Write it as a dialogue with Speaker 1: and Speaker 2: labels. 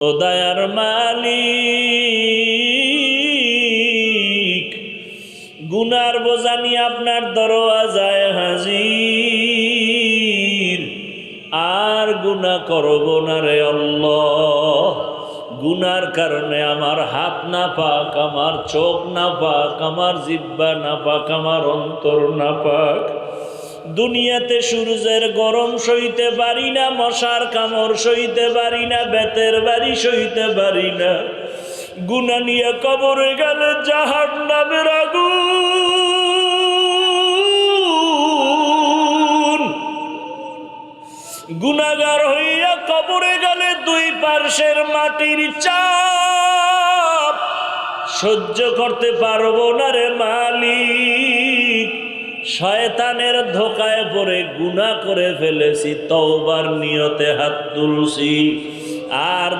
Speaker 1: ও দয়ার মালিক, গুনার বোঝানি আপনার দরওয়াজায় হাজির। আর গুনা করব না রে আল্লাহ, গুনার কারণে আমার হাত না পাক, আমার চোখ না পাক, আমার জিব্বা না পাক, আমার অন্তর না পাক। দুনিয়াতে সূর্যের গরম সইতে পারি না, মশার কামড় সইতে পারি না, বেতের বাড়ি সইতে পারি না। গুনা নিয়ে কবরে গেলে জাহার নামের আগুন। গুনাগার হইয়া কবরে গেলে দুই পার্শ্বের মাটির চাপ। সহ্য করতে পারব না রে মালিক। শয়তানের ধোকায় পরে গুণা করে ফেলেছি তওবার নিয়তে হাত তুলছি। আর